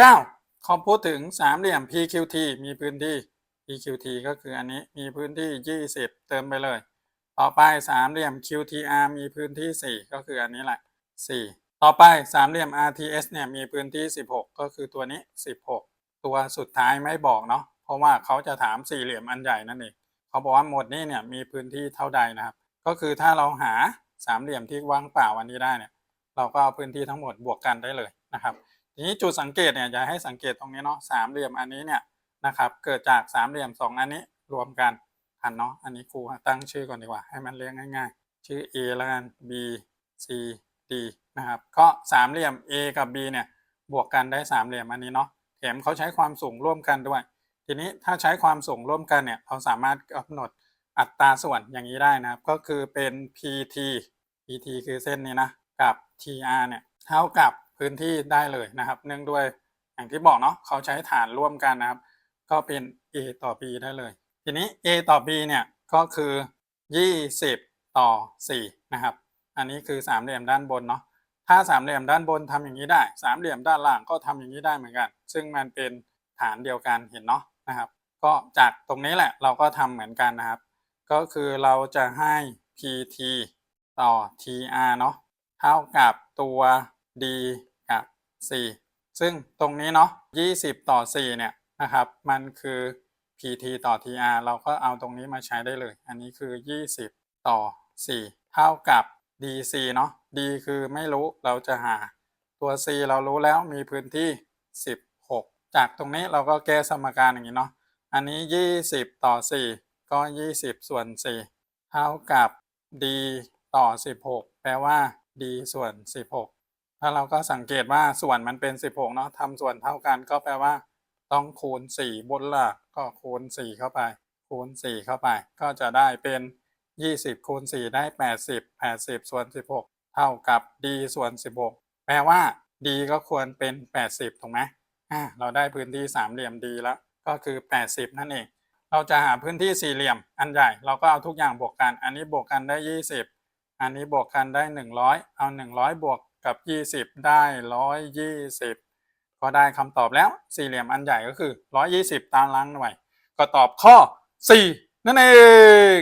9เขาพูดถึงสามเหลี่ยม PQT มีพื้นที่ PQT ก็คืออันนี้มีพื้นที่ 20 เติมไปเลย ต่อไปสามเหลี่ยม QTR มีพื้นที่ 4 ก็คืออันนี้แหละ 4 ต่อไปสามเหลี่ยม RTS เนี่ยมีพื้นที่ 16 ก็คือตัวนี้ 16 ตัวสุดท้ายไม่บอกเนาะเพราะว่าเขาจะถามสี่เหลี่ยมอันใหญ่นั่นเองเขาบอกว่าหมดนี้เนี่ยมีพื้นที่เท่าใดนะครับ ก็คือถ้าเราหาสามเหลี่ยมที่ว่างเปล่าอันนี้ได้เนี่ยเราก็เอาพื้นที่ทั้งหมดบวกกันได้เลยนะครับ ทีนี้จุดสังเกตเนี่ยจะให้สังเกตตรงนี้เนาะสามเหลี่ยมอันนี้เนี่ยนะครับเกิดจากสามเหลี่ยมสองอันนี้รวมกันทันเนาะอันนี้ครูตั้งชื่อก่อนดีกว่า ให้มันเรียกง่ายๆ ชื่อ A แล้วกัน B C D นะครับก็สามเหลี่ยม A กับ B เนี่ยบวกกันได้สามเหลี่ยมอันนี้เนาะแถมเขาใช้ความสูงร่วมกันด้วย ทีนี้ถ้าใช้ความสูงร่วมกันเนี่ยเราสามารถกำหนดอัตราส่วนอย่างนี้ได้นะครับ ก็คือเป็น PT PT คือเส้นนี้นะกับ TR เนี่ยเท่ากับพื้นที่ได้เลยนะครับ เนื่องด้วยอย่างที่บอกเนาะเขาใช้ฐานร่วมกันนะครับ ก็เป็น A ต่อ B ได้เลย ทีนี้ A ต่อ B เนี่ยก็คือ 20 ต่อ 4 นะครับ อันนี้คือสามเหลี่ยมด้านบนเนาะถ้าสามเหลี่ยมด้านบนทำอย่างนี้ได้สามเหลี่ยมด้านล่างก็ทำอย่างนี้ได้เหมือนกัน ซึ่งมันเป็นฐานเดียวกันเห็นเนาะนะครับ ก็จากตรงนี้แหละเราก็ทำเหมือนกันนะครับ ก็คือเราจะให้ PT ต่อ TR เนาะเท่ากับตัว D กับ C ซึ่งตรงนี้เนาะ20 ต่อ 4 เนี่ยนะครับ มันคือ PT ต่อ TR เราก็เอาตรงนี้มาใช้ได้เลย อันนี้คือ 20 ต่อ 4 เท่ากับ DC เนาะ D คือไม่รู้เราจะหาตัว C เรารู้แล้วมีพื้นที่ 16 จากตรงนี้เราก็แก้สมการอย่างนี้เนาะ อันนี้ 20 ต่อ 4 ก็ 20 ส่วน 4 เท่ากับ D ต่อ 16 แปลว่า D ส่วน 16 ถ้าเราก็สังเกตว่าส่วนมันเป็น16เนาะทำส่วนเท่ากันก็แปลว่า ต้องคูณ 4 บนล่างก็คูณ 4 เข้าไป คูณ 4 เข้าไป ก็จะได้เป็น 20 คูณ 4 ได้ 80 80 ส่วน 16 เท่ากับ D ส่วน 16 แปลว่า D ก็ควรเป็น 80 ถูกไหมอ่าเราได้พื้นที่สามเหลี่ยม D แล้วก็คือ 80 นั่นเอง เราจะหาพื้นที่สี่เหลี่ยมอันใหญ่ เราก็เอาทุกอย่างบวกกัน อันนี้บวกกันได้ 20 อันนี้บวกกันได้ 100 เอา 100 บวก กับ 20 ได้ 120 ก็ได้คำตอบแล้วสี่เหลี่ยมอันใหญ่ก็คือ 120 ตารางหน่วย ก็ตอบข้อ 4 นั่นเอง